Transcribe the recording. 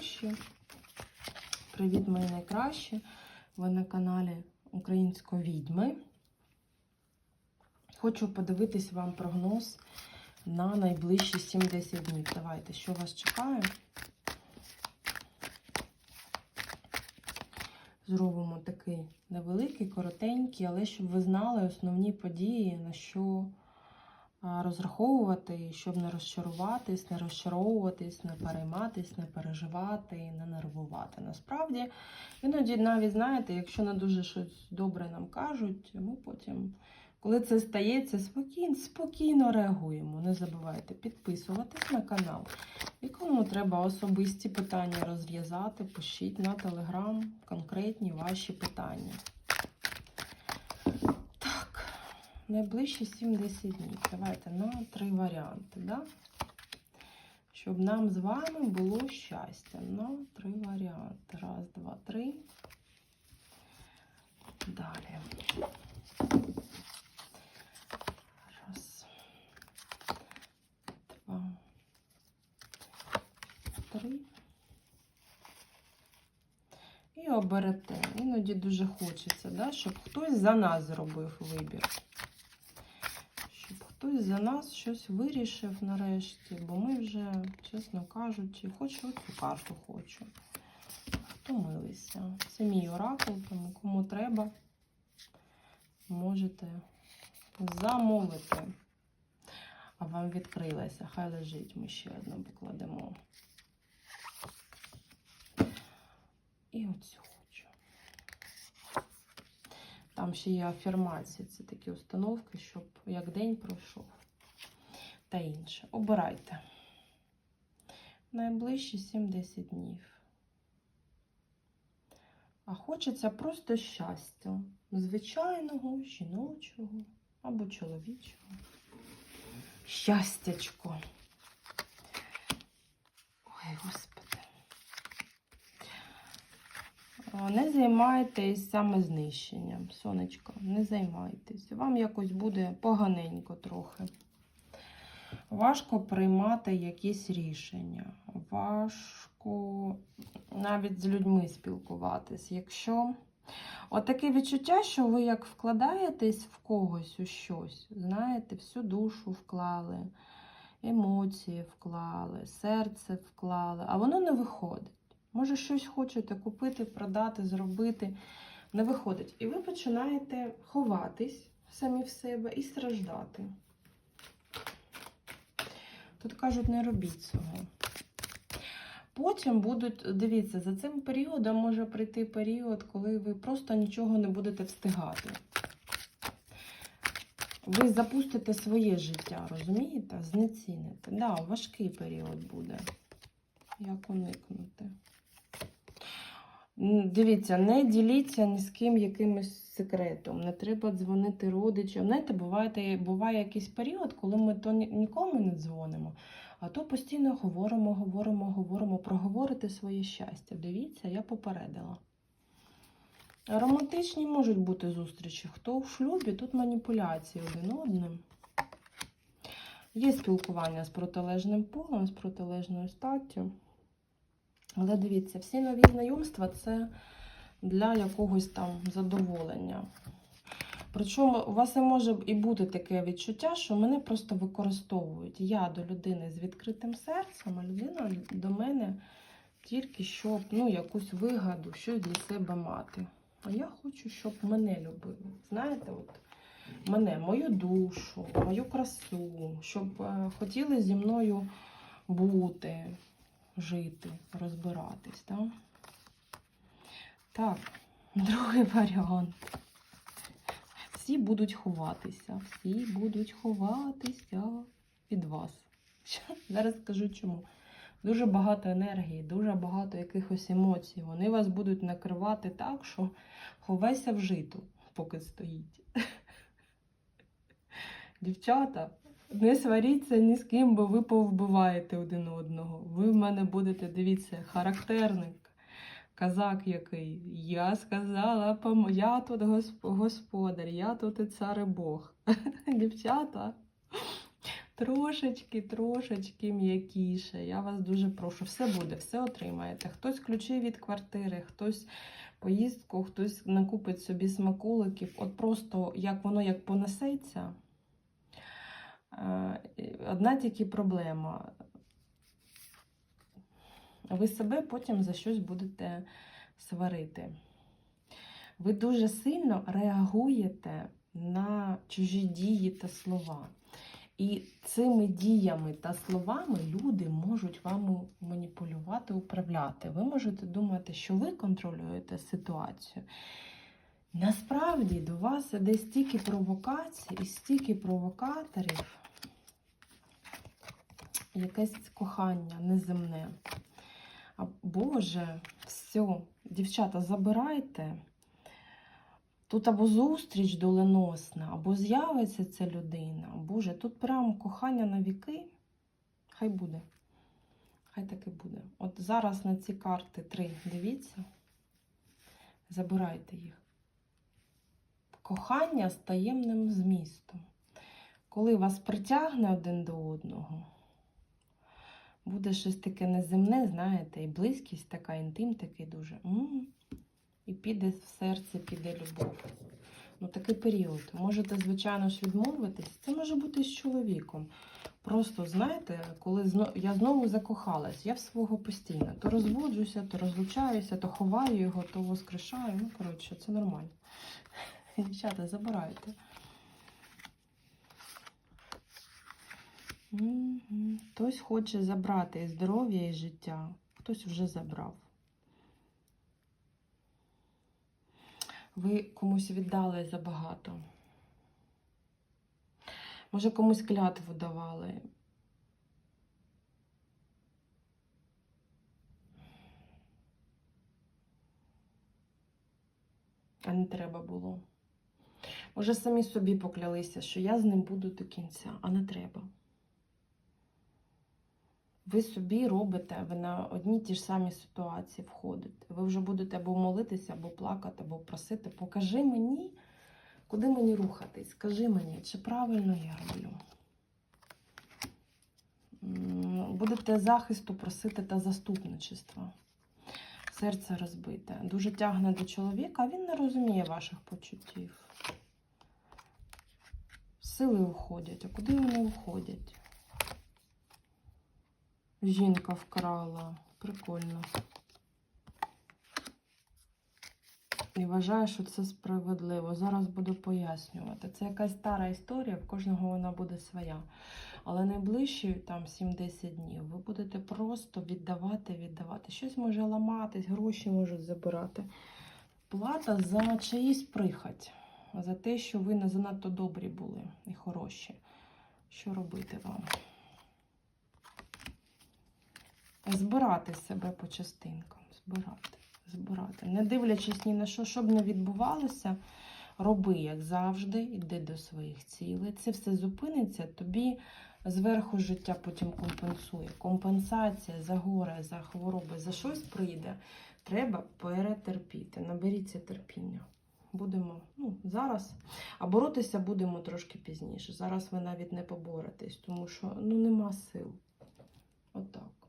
найкращі. Привіт, мої найкращі. Ви на каналі Української відьми. Хочу подивитись вам прогноз на найближчі 7-10 днів. Давайте, що вас чекає? Зробимо такий невеликий, коротенький, але щоб ви знали основні події, на що розраховувати, щоб не розчаруватись, не розчаровуватись, не перейматись, не переживати не нервувати. Насправді, іноді навіть знаєте, якщо не дуже щось добре нам кажуть, ми потім, коли це стається, спокійно, спокійно реагуємо. Не забувайте підписуватись на канал. І кому треба особисті питання розв'язати, пишіть на телеграм конкретні ваші питання. Так, найближчі 7-10 днів. Давайте на три варіанти, да? щоб нам з вами було щастя. На три варіанти. Раз, два, три. Далі. Раз. Два. Три. І оберете. Іноді дуже хочеться, да? щоб хтось за нас зробив вибір. Хтось за нас щось вирішив нарешті, бо ми вже, чесно кажучи, хочу цю карту хочу. Втомилися. Це мій оракул, тому кому треба, можете замовити. А вам відкрилася. Хай лежить, ми ще одну покладемо. І оцю. Там ще є афірмації, це такі установки, щоб як день пройшов. Та інше. Обирайте. Найближчі 7-10 днів. А хочеться просто щастя. Звичайного, жіночого або чоловічого. Щастячко. Ой, господи. А, Не займайтесь самознищенням, сонечко, не займайтесь. Вам якось буде поганенько трохи. Важко приймати якісь рішення. Важко навіть з людьми спілкуватись. Якщо Отаке відчуття, що ви як вкладаєтесь в когось у щось, знаєте, всю душу вклали, емоції вклали, серце вклали, а воно не виходить. Може, щось хочете купити, продати, зробити, не виходить. І ви починаєте ховатись самі в себе і страждати. Тут кажуть, не робіть цього. Потім будуть, дивіться, за цим періодом може прийти період, коли ви просто нічого не будете встигати. Ви запустите своє життя, розумієте? Знеціните. Да, важкий період буде. Як уникнути? Дивіться, не діліться ні з ким якимось секретом. Не треба дзвонити родичам. Знаєте, буває, буває якийсь період, коли ми то нікому не дзвонимо, а то постійно говоримо, говоримо, говоримо, проговорити своє щастя. Дивіться, я попередила. Романтичні можуть бути зустрічі. Хто в шлюбі, тут маніпуляції один одним. Є спілкування з протилежним полем, з протилежною статтю. Але дивіться, всі нові знайомства це для якогось там задоволення. Причому у вас і може і бути таке відчуття, що мене просто використовують. Я до людини з відкритим серцем, а людина до мене тільки щоб ну, якусь вигаду, щось для себе мати. А я хочу, щоб мене любили. Знаєте, от мене, мою душу, мою красу, щоб е, хотіли зі мною бути, жити, розбиратись. Так, так другий варіант. Всі будуть ховатися, всі будуть ховатися від вас. Зараз скажу чому. Дуже багато енергії, дуже багато якихось емоцій. Вони вас будуть накривати так, що ховайся в житу, поки стоїть. Дівчата, не сваріться ні з ким, бо ви повбиваєте один одного. Ви в мене будете, дивіться, характерник. Казак який. Я сказала, я тут госп- господар, я тут і цар і Бог. Дівчата, трошечки, трошечки м'якіше. Я вас дуже прошу, все буде, все отримаєте. Хтось ключі від квартири, хтось поїздку, хтось накупить собі смаколиків. От просто як воно як понесеться. Е, Одна тільки проблема. Ви себе потім за щось будете сварити. Ви дуже сильно реагуєте на чужі дії та слова. І цими діями та словами люди можуть вам маніпулювати, управляти. Ви можете думати, що ви контролюєте ситуацію. Насправді до вас іде стільки провокацій і стільки провокаторів, якесь кохання неземне. Боже, все, дівчата, забирайте. Тут або зустріч доленосна, або з'явиться ця людина. Боже, тут прям кохання на віки. Хай буде. Хай таки буде. От зараз на ці карти три дивіться. Забирайте їх. Кохання з таємним змістом. Коли вас притягне один до одного, буде щось таке неземне, знаєте, і близькість така, інтим такий дуже. І піде в серце, піде любов. Ну, такий період. Можете, звичайно ж, відмовитись. Це може бути з чоловіком. Просто, знаєте, коли зно... я знову закохалась, я в свого постійно. То розводжуся, то розлучаюся, то ховаю його, то воскрешаю. Ну, коротше, це нормально. Дівчата, забирайте. Хтось хоче забрати і здоров'я, і життя. Хтось вже забрав. Ви комусь віддали забагато. Може, комусь клятву давали. А не треба було. Може, самі собі поклялися, що я з ним буду до кінця, а не треба. Ви собі робите, ви на одні ті ж самі ситуації входите. Ви вже будете або молитися, або плакати, або просити. Покажи мені, куди мені рухатись. Скажи мені, чи правильно я роблю. Будете захисту просити та заступничества. Серце розбите. Дуже тягне до чоловіка, він не розуміє ваших почуттів. Сили уходять. А куди вони уходять? Жінка вкрала. Прикольно. І вважаю, що це справедливо. Зараз буду пояснювати. Це якась стара історія, в кожного вона буде своя. Але найближчі там 7-10 днів ви будете просто віддавати, віддавати. Щось може ламатись, гроші можуть забирати. Плата за чиїсь прихать, за те, що ви не занадто добрі були і хороші. Що робити вам? Збирати себе по частинкам. Збирати, збирати. Не дивлячись ні на що, щоб не відбувалося, роби, як завжди, іди до своїх цілей. Це все зупиниться, тобі зверху життя потім компенсує. Компенсація за горе, за хвороби, за щось прийде. Треба перетерпіти. Наберіться терпіння. Будемо ну, зараз, а боротися будемо трошки пізніше. Зараз ви навіть не поборетесь, тому що ну, нема сил. Отак.